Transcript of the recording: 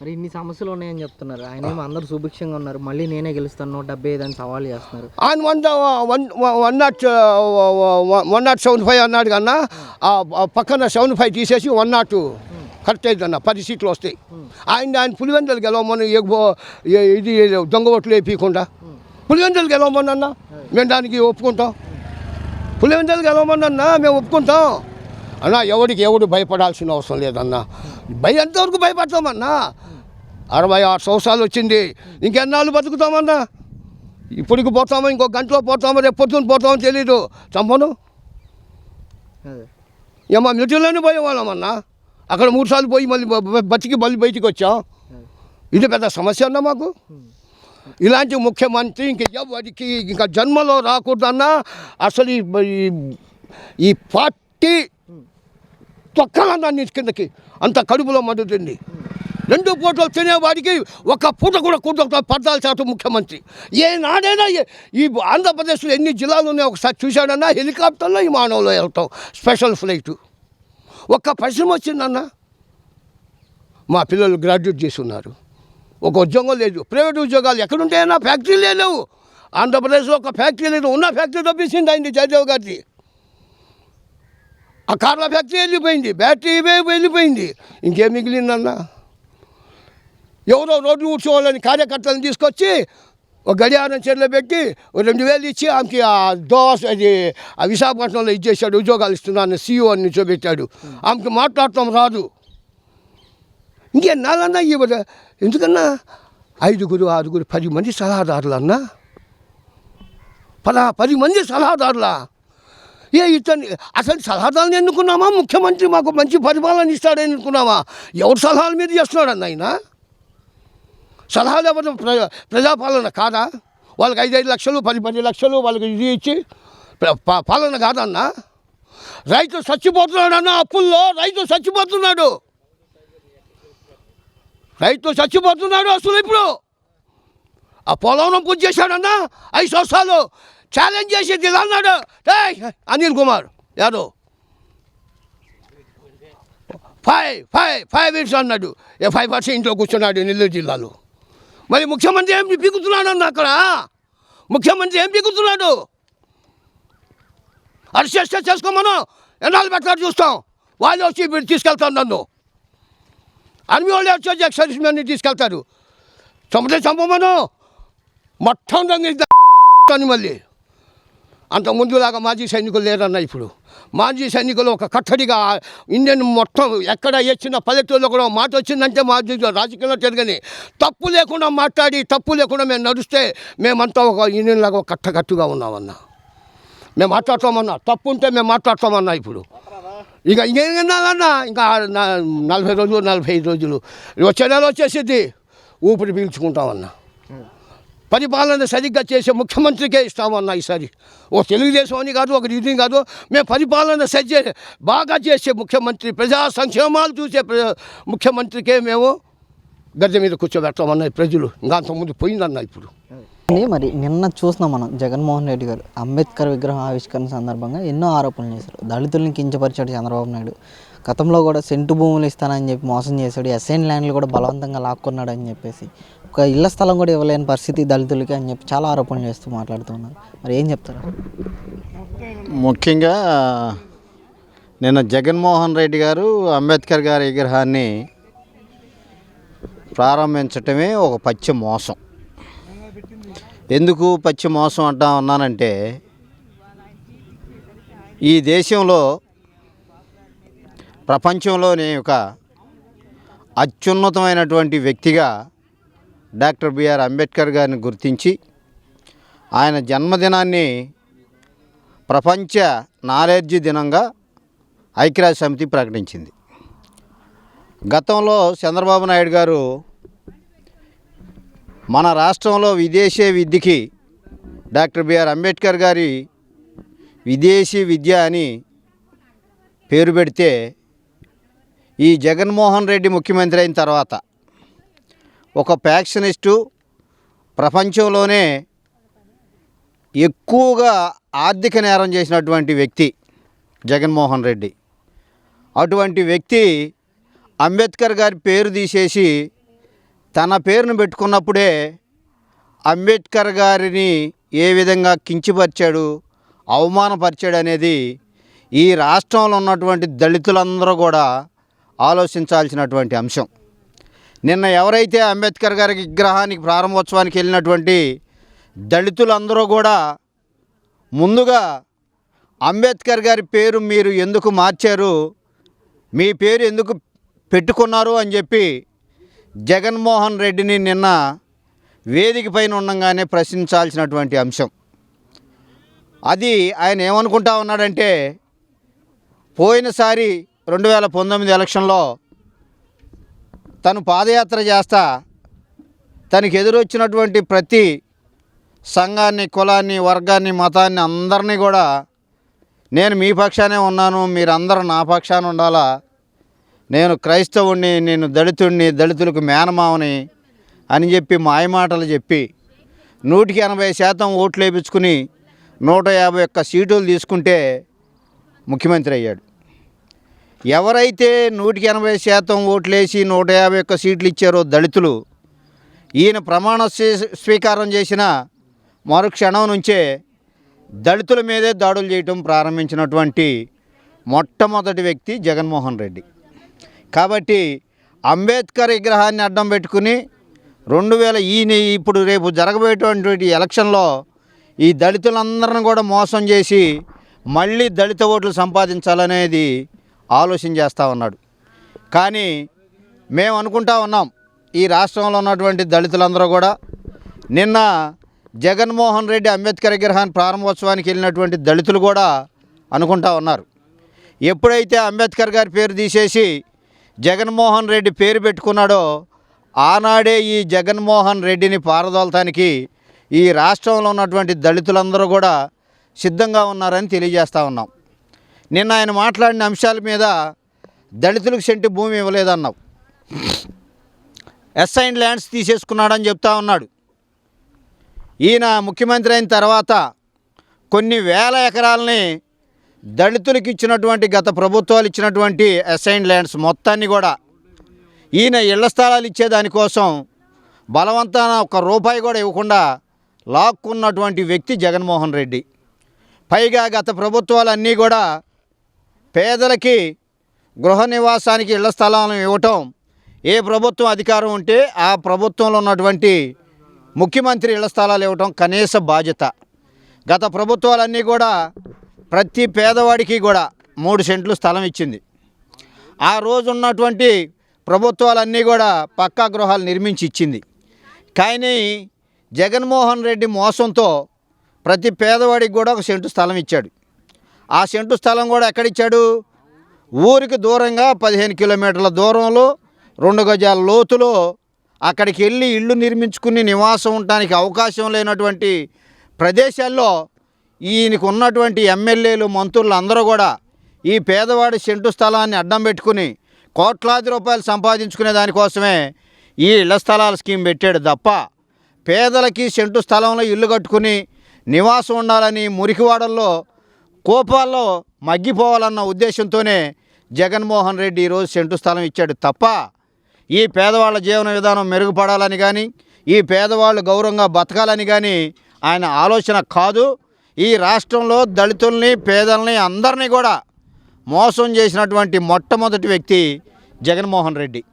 మరి ఇన్ని సమస్యలు ఉన్నాయని చెప్తున్నారు. ఆయన ఏమో అందరూ సుభిక్షంగా ఉన్నారు. మళ్ళీ నేనే గెలుస్తాను. నూట డెబ్బై ఐదు అని సవాల్ చేస్తున్నారు. ఆయన one one one nought one nought seven five అన్నాడు కన్నా పక్కన సెవెన్ ఫైవ్ తీసేసి వన్ నాట్ కరెక్ట్ అయింది అన్న. పది సీట్లు వస్తాయి. ఆయన ఆయన పులివెందలు గెలవమని ఇది దొంగ ఓట్లు వేయకుండా. పులివెందలు గెలవమని అన్న మేము దానికి ఒప్పుకుంటాం. పులివెందలు గెలవమని అన్న మేము ఒప్పుకుంటాం. అన్న ఎవరికి ఎవడు భయపడాల్సిన అవసరం లేదన్న. భయం ఎంతవరకు భయపడతామన్నా. అరవై ఆరు సంవత్సరాలు వచ్చింది. ఇంకెన్నాళ్ళు బతుకుతామన్నా? ఇప్పటికి పోతామో ఇంకో గంటలో పోతామో రేపు పొద్దున్న పోతామో తెలీదు. చంపను ఏమో మిటిలోనే పోయేవాళ్ళమన్నా? అక్కడ మూడు సార్లు పోయి మళ్ళీ బతికి మళ్ళీ బయటికి వచ్చాం. ఇది పెద్ద సమస్య అన్నా మాకు. ఇలాంటి ముఖ్యమంత్రి ఇంక ఎవరికి ఇంకా జన్మలో రాకూడదన్నా. అసలు ఈ పార్టీ తొక్కలా దాన్ని కిందకి. అంత కడుపులో మండుతుంది రెండు పూటలు తినేవాడికి ఒక పూట కూడా కూట పద్నాలుగు శాతం ముఖ్యమంత్రి. ఏ ఏ- ఈ ఆంధ్రప్రదేశ్లో ఎన్ని జిల్లాలు ఉన్నాయో ఒకసారి చూశాడన్నా హెలికాప్టర్లో ఈ మానవులు వెళ్తాం. Special flight. ఒక్క పరిశ్రమ వచ్చిందన్న. మా పిల్లలు గ్రాడ్యుయేట్ చేస్తున్నారు ఒక ఉద్యోగం లేదు. ప్రైవేట్ ఉద్యోగాలు ఎక్కడుంటాయన్నా ఫ్యాక్టరీలే లేవు. ఆంధ్రప్రదేశ్లో ఒక ఫ్యాక్టరీ లేదు. ఉన్న ఫ్యాక్టరీ తప్పించింది అయింది జయదేవ్ గారిది. ఆ కార్ల ఫ్యాక్టరీ వెళ్ళిపోయింది బ్యాటరీ వెళ్ళిపోయింది. ఇంకేం మిగిలిందన్నా? ఎవరో రోడ్లు కూర్చోవాలని కార్యకర్తలను తీసుకొచ్చి ఒక గడియారం చెట్లు పెట్టి రెండు వేలు ఇచ్చి ఆమెకి ఆ దోశ అది ఆ విశాఖపట్నంలో ఇచ్చేసాడు ఉద్యోగాలు ఇస్తున్నాను సీఈఓ అని చూపెట్టాడు ఆమెకి మాట్లాడటం రాదు. ఇంకెన్నాళ్ళన్నా ఇవ్వదు ఎందుకన్నా? ఐదుగురు ఆరుగురు పది మంది సలహాదారులు అన్నా పదా పది మంది సలహాదారులా? ఏ ఇతను అసలు సలహాదారుని ఎన్నుకున్నామా ముఖ్యమంత్రి మాకు మంచి పరిపాలన ఇస్తాడని అనుకున్నామా ఎవరు సలహాల మీద చేస్తున్నాడన్న ఆయన? సలహాలు ఎవరు ప్రజాపాలన కాదా? వాళ్ళకి ఐదైదు లక్షలు పది పది లక్షలు వాళ్ళకి ఇది ఇచ్చి పాలన కాదన్నా? రైతు చచ్చిపోతున్నాడు అన్న అప్పుల్లో రైతు చచ్చిపోతున్నాడు. రైతు చచ్చిపోతున్నాడు అసలు ఇప్పుడు. ఆ పోలవరం పూజ చేశాడన్నా? ఐదు సంవత్సరాలు. ఛాలెంజ్ చేసి ఇలా అన్నాడు Anil Kumar Yadav five five five years అన్నాడు. ఏ ఫైవ్ పర్సెంట్ ఇంట్లో కూర్చున్నాడు నెల్లూరు జిల్లాలో. మరి ముఖ్యమంత్రి ఏం పీకుతున్నాడు అన్న అక్కడ? ముఖ్యమంత్రి ఏం పీకుతున్నాడు అరిచేస్తే చేసుకోమను. ఎన్నాళ్ళు పెట్టారు చూస్తాం. వాళ్ళు వచ్చి ఇప్పుడు తీసుకెళ్తాను నన్ను. ఆర్మీ వాళ్ళు వచ్చి సర్వీస్ మ్యాన్ని తీసుకెళ్తారు. చంపితే చంపమను. మొత్తం అని మళ్ళీ. అంత ముందులాగా మాజీ సైనికులు లేరన్న ఇప్పుడు. మాజీ సైనికులు ఒక కట్టడిగా ఇండియన్ మొత్తం ఎక్కడ వచ్చిన పల్లెటూరులో కూడా మాట వచ్చిందంటే మాజీ రాజకీయంలో తిరగని. తప్పు లేకుండా మాట్లాడి తప్పు లేకుండా మేము నడుస్తే మేమంతా ఒక ఇండియన్ లాగా ఒక కట్టకట్టుగా ఉన్నామన్నా. మేము మాట్లాడతామన్నా తప్పు ఉంటే మేము మాట్లాడతామన్నా ఇప్పుడు. ఇక ఇంకేమన్నా ఇంకా నలభై రోజులు నలభై ఐదు రోజులు. వచ్చే నెల వచ్చేసిద్ది. ఊపిరి పీల్చుకుంటామన్నా. పరిపాలన సరిగ్గా చేసే ముఖ్యమంత్రికే ఇస్తామన్నా ఈసారి. ఓ తెలుగుదేశం అని కాదు ఒక ఇది కాదు. మేము పరిపాలన సరి బాగా చేసే ముఖ్యమంత్రి ప్రజా సంక్షేమాలు చూసే ముఖ్యమంత్రికే మేము గద్దె మీద కూర్చోబెడతామన్న ప్రజలు. ఇంకా అంతకుముందు పోయిందన్న ఇప్పుడు. మరి నిన్న చూసినాం మనం జగన్మోహన్ రెడ్డి గారు అంబేద్కర్ విగ్రహం ఆవిష్కరణ సందర్భంగా ఎన్నో ఆరోపణలు చేశారు. దళితుల్ని కించపరిచాడు చంద్రబాబు నాయుడు. గతంలో కూడా సెంటు భూములు ఇస్తానని చెప్పి మోసం చేశాడు. ఎస్ఎన్ ల్యాండ్లు కూడా బలవంతంగా లాక్కున్నాడు అని చెప్పేసి ఒక ఇళ్ళ స్థలం కూడా ఇవ్వలేని పరిస్థితి దళితులకి అని చెప్పి చాలా ఆరోపణలు చేస్తూ మాట్లాడుతున్నారు. మరి ఏం చెప్తారు? ముఖ్యంగా నిన్న జగన్మోహన్ రెడ్డి గారు అంబేద్కర్ గారి విగ్రహాన్ని ప్రారంభించటమే ఒక పచ్చి మోసం. ఎందుకు పచ్చి మోసం అంటా ఉన్నానంటే ఈ దేశంలో ప్రపంచంలోనే ఒక అత్యున్నతమైనటువంటి వ్యక్తిగా డాక్టర్ బిఆర్ అంబేద్కర్ గారిని గుర్తించి ఆయన జన్మదినాన్ని ప్రపంచ నాలెడ్జ్ దినంగా ఐక్యరాజ్య సమితి ప్రకటించింది. గతంలో చంద్రబాబు నాయుడు గారు మన రాష్ట్రంలో విదేశీ విద్యకి డాక్టర్ బిఆర్ అంబేద్కర్ గారి విదేశీ విద్య అని పేరు పెడితే ఈ జగన్మోహన్ రెడ్డి ముఖ్యమంత్రి అయిన తర్వాత ఒక ఫ్యాక్షనిస్టు ప్రపంచంలోనే ఎక్కువగా ఆర్థిక నేరం చేసినటువంటి వ్యక్తి జగన్మోహన్ రెడ్డి. అటువంటి వ్యక్తి అంబేద్కర్ గారి పేరు తీసేసి తన పేరును పెట్టుకున్నప్పుడే అంబేద్కర్ గారిని ఏ విధంగా కించిపరిచాడు అవమానపరిచాడు అనేది ఈ రాష్ట్రంలో ఉన్నటువంటి దళితులందరూ కూడా ఆలోచించాల్సినటువంటి అంశం. నిన్న ఎవరైతే అంబేద్కర్ గారి విగ్రహానికి ప్రారంభోత్సవానికి వెళ్ళినటువంటి దళితులందరూ కూడా ముందుగా అంబేద్కర్ గారి పేరు మీరు ఎందుకు మార్చారు? మీ పేరు ఎందుకు పెట్టుకున్నారు? అని చెప్పి జగన్మోహన్ రెడ్డిని నిన్న వేదిక పైన ఉండగానే ప్రశ్నించాల్సినటువంటి అంశం. అది ఆయన ఏమనుకుంటా ఉన్నాడంటే పోయినసారి రెండు వేల పంతొమ్మిది ఎలక్షన్లో తను పాదయాత్ర చేస్తా తనకి ఎదురొచ్చినటువంటి ప్రతి సంఘాన్ని కులాన్ని వర్గాన్ని మతాన్ని అందరినీ కూడా నేను మీ పక్షానే ఉన్నాను మీరందరూ నా పక్షాన ఉండాలా? నేను క్రైస్తవుణ్ణి నేను దళితుడిని దళితులకు మేనమావని అని చెప్పి మాయమాటలు చెప్పి నూటికి ఎనభై శాతం ఓట్లు వేయించుకుని నూట యాభై ఒక్క సీటులు తీసుకుంటే ముఖ్యమంత్రి అయ్యాడు. ఎవరైతే నూటికి ఎనభై శాతం ఓట్లేసి నూట యాభై ఒక్క సీట్లు ఇచ్చారో దళితులు ఈయన ప్రమాణ స్వీ- స్వీకారం చేసిన మరుక్షణం నుంచే దళితుల మీదే దాడులు చేయటం ప్రారంభించినటువంటి మొట్టమొదటి వ్యక్తి జగన్మోహన్ రెడ్డి. కాబట్టి అంబేద్కర్ విగ్రహాన్ని అడ్డం పెట్టుకుని రెండు వేల ఈయన ఇప్పుడు రేపు జరగబోయేటువంటి ఎలక్షన్లో ఈ దళితులందరిని కూడా మోసం చేసి మళ్ళీ దళిత ఓట్లు సంపాదించాలనేది ఆలోచన చేస్తూ ఉన్నాడు. కానీ మేము అనుకుంటా ఉన్నాం ఈ రాష్ట్రంలో ఉన్నటువంటి దళితులందరూ కూడా నిన్న జగన్మోహన్ రెడ్డి అంబేద్కర్ విగ్రహాన్ని ప్రారంభోత్సవానికి వెళ్ళినటువంటి దళితులు కూడా అనుకుంటా ఉన్నారు. ఎప్పుడైతే అంబేద్కర్ గారి పేరు తీసేసి జగన్మోహన్ రెడ్డి పేరు పెట్టుకున్నాడో ఆనాడే ఈ జగన్మోహన్ రెడ్డిని పారదోలటానికి ఈ రాష్ట్రంలో ఉన్నటువంటి దళితులందరూ కూడా సిద్ధంగా ఉన్నారని తెలియజేస్తూ ఉన్నాం. నిన్న ఆయన మాట్లాడిన అంశాల మీద దళితులకు సెంటి భూమి ఇవ్వలేదన్నావు. ఎస్ఐన్ ల్యాండ్స్ తీసేసుకున్నాడని చెప్తా ఉన్నాడు. ఈయన ముఖ్యమంత్రి అయిన తర్వాత కొన్ని వేల ఎకరాలని దళితులకు ఇచ్చినటువంటి గత ప్రభుత్వాలు ఇచ్చినటువంటి అసైన్ ల్యాండ్స్ మొత్తాన్ని కూడా ఈయన ఇళ్ళ స్థలాలు ఇచ్చేదానికోసం బలవంతాన ఒక రూపాయి కూడా ఇవ్వకుండా లాక్కున్నటువంటి వ్యక్తి జగన్మోహన్ రెడ్డి. పైగా గత ప్రభుత్వాలన్నీ కూడా పేదలకి గృహ నివాసానికి ఇళ్ళ స్థలాలను ఇవ్వటం ఏ ప్రభుత్వం అధికారం ఉంటే ఆ ప్రభుత్వంలో ఉన్నటువంటి ముఖ్యమంత్రి ఇళ్ళ స్థలాలు ఇవ్వటం కనీస బాధ్యత. గత ప్రభుత్వాలన్నీ కూడా ప్రతి పేదవాడికి కూడా మూడు సెంట్లు స్థలం ఇచ్చింది. ఆ రోజు ఉన్నటువంటి ప్రభుత్వాలన్నీ కూడా పక్కా గృహాలు నిర్మించి ఇచ్చింది. కానీ జగన్మోహన్ రెడ్డి మోసంతో ప్రతి పేదవాడికి కూడా ఒక సెంటు స్థలం ఇచ్చాడు. ఆ సెంటు స్థలం కూడా ఎక్కడిచ్చాడు? ఊరికి దూరంగా పదిహేను కిలోమీటర్ల దూరంలో రెండు గజాల లోతులో అక్కడికి వెళ్ళి ఇళ్ళు నిర్మించుకుని నివాసం ఉండటానికి అవకాశం లేనటువంటి ప్రదేశాల్లో ఈయనకు ఉన్నటువంటి ఎమ్మెల్యేలు మంత్రులు అందరూ కూడా ఈ పేదవాడి సెంటు స్థలాన్ని అడ్డం పెట్టుకుని కోట్లాది రూపాయలు సంపాదించుకునే దానికోసమే ఈ ఇళ్ళ స్థలాల స్కీమ్ పెట్టాడు తప్ప పేదలకి సెంటు స్థలంలో ఇల్లు కట్టుకుని నివాసం ఉండాలని మురికివాడల్లో కోపాల్లో మగ్గిపోవాలన్న ఉద్దేశంతోనే జగన్మోహన్ రెడ్డి ఈరోజు సెంటు స్థలం ఇచ్చాడు. తప్ప ఈ పేదవాళ్ళ జీవన విధానం మెరుగుపడాలని కానీ ఈ పేదవాళ్ళు గౌరవంగా బతకాలని కానీ ఆయన ఆలోచన కాదు. ఈ రాష్ట్రంలో దళితుల్ని పేదల్ని అందరినీ కూడా మోసం చేసినటువంటి మొట్టమొదటి వ్యక్తి జగన్మోహన్ రెడ్డి.